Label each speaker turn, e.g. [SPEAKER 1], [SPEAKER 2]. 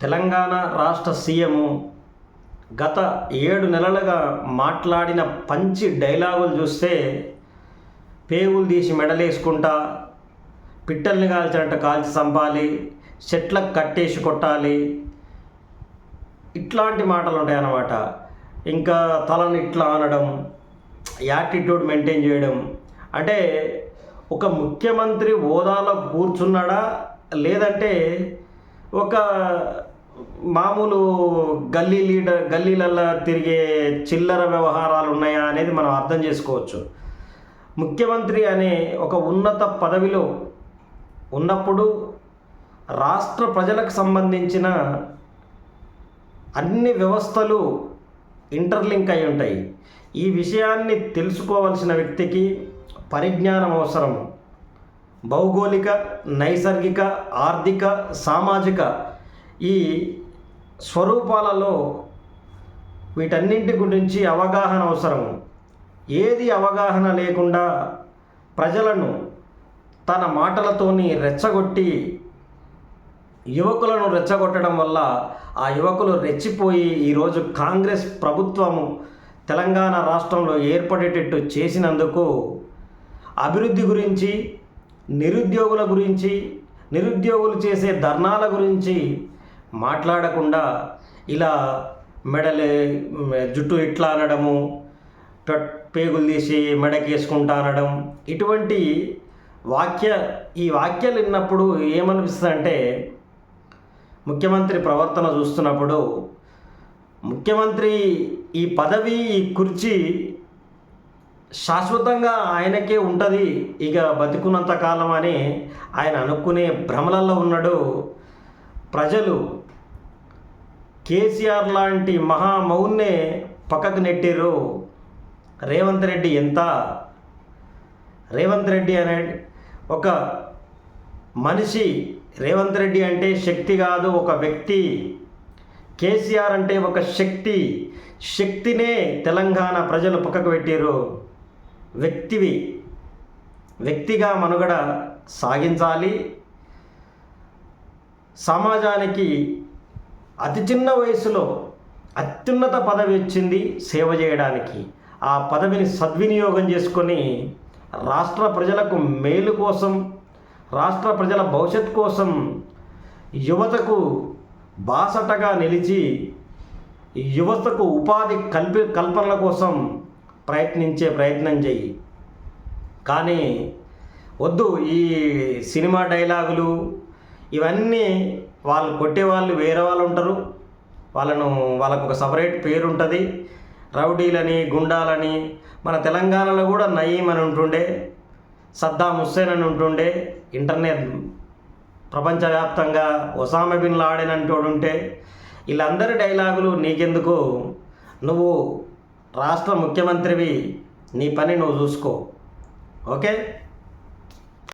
[SPEAKER 1] తెలంగాణ రాష్ట్ర సీఎం గత ఏడు నెలలుగా మాట్లాడిన పంచి డైలాగులు చూస్తే పేగులు తీసి మెడలేసుకుంటా పిట్టల్ని కాల్చినట్టు కాల్చి చంపాలి చెట్లకు కట్టేసి కొట్టాలి. ఇట్లాంటి మాటలు ఉంటాయి అన్నమాట ఇంకా తలను ఇట్లా అనడం యాటిట్యూడ్ మెయింటైన్ చేయడం. అంటే ఒక ముఖ్యమంత్రి హోదాలో కూర్చున్నాడా? లేదంటే ఒక మామూలు గల్లీ లీడర్ గల్లీలల్లో తిరిగే చిల్లర వ్యవహారాలు ఉన్నాయా అనేది మనం అర్థం చేసుకోవచ్చు. ముఖ్యమంత్రి అనే ఒక ఉన్నత పదవిలో ఉన్నప్పుడు రాష్ట్ర ప్రజలకు సంబంధించిన అన్ని వ్యవస్థలు ఇంటర్లింక్ అయి ఉంటాయి. ఈ విషయాన్ని తెలుసుకోవలసిన వ్యక్తికి పరిజ్ఞానం అవసరం. భౌగోళిక నైసర్గిక ఆర్థిక సామాజిక ఈ స్వరూపాలలో వీటన్నింటి గురించి అవగాహన అవసరం ఏది అవగాహన లేకుండా ప్రజలను తన మాటలతోని రెచ్చగొట్టి యువకులను రెచ్చగొట్టడం వల్ల ఆ యువకులు రెచ్చిపోయి ఈరోజు కాంగ్రెస్ ప్రభుత్వము తెలంగాణ రాష్ట్రంలో ఏర్పడేటట్టు చేసినందుకు అభివృద్ధి గురించి నిరుద్యోగుల గురించి నిరుద్యోగులు చేసే ధర్నాల గురించి మాట్లాడకుండా ఇలా మెడలే జుట్టు ఇట్లా అనడము పేగులు తీసి మెడకేసుకుంటా అనడం ఇటువంటి వాక్య ఈ వాక్యాలు విన్నప్పుడు ఏమనిపిస్తుంది అంటే ముఖ్యమంత్రి ప్రవర్తన చూస్తున్నప్పుడు ముఖ్యమంత్రి ఈ పదవి ఈ కుర్చీ శాశ్వతంగా ఆయనకే ఉంటుంది ఇక బతుకున్నంత కాలం అని ఆయన అనుకునే భ్రమలలో ఉన్నాడు ప్రజలు కేసీఆర్ లాంటి మహామౌన్నే పక్కకు నెట్టిర్రు. రేవంత్ రెడ్డి ఎంత? రేవంత్ రెడ్డి అనే ఒక మనిషి రేవంత్ రెడ్డి అంటే శక్తి కాదు ఒక వ్యక్తి. కేసీఆర్ అంటే ఒక శక్తి. శక్తినే తెలంగాణ ప్రజలు పక్కకు పెట్టారు వ్యక్తివి. వ్యక్తిగా మనుగడ సాగించాలి. సమాజానికి అతి చిన్న వయసులో అత్యున్నత పదవి వచ్చింది సేవ చేయడానికి. ఆ పదవిని సద్వినియోగం చేసుకొని రాష్ట్ర ప్రజలకు మేలు కోసం రాష్ట్ర ప్రజల భవిష్యత్ కోసం యువతకు బాసటగా నిలిచి యువతకు ఉపాధి కల్పి కల్పనల కోసం ప్రయత్నించే ప్రయత్నం చెయ్యి కానీ వద్దు ఈ సినిమా డైలాగులు ఇవన్నీ వాళ్ళు కొట్టే వాళ్ళు వేరే వాళ్ళు ఉంటారు. వాళ్ళను వాళ్ళకు ఒక సపరేట్ పేరు ఉంటుంది రౌడీలని గుండాలని మన తెలంగాణలో కూడా నయీం అని ఉంటుండే సద్దాం హుస్సేన్ అని ఉంటుండే ఇంటర్నెట్ ప్రపంచవ్యాప్తంగా ఒసామా బిన్ లాడెన్ అంటోడు ఉంటే వీళ్ళందరి డైలాగులు నీకెందుకు? నువ్వు రాష్ట్ర ముఖ్యమంత్రివి నీ పని నువ్వు చూసుకో. ఓకే?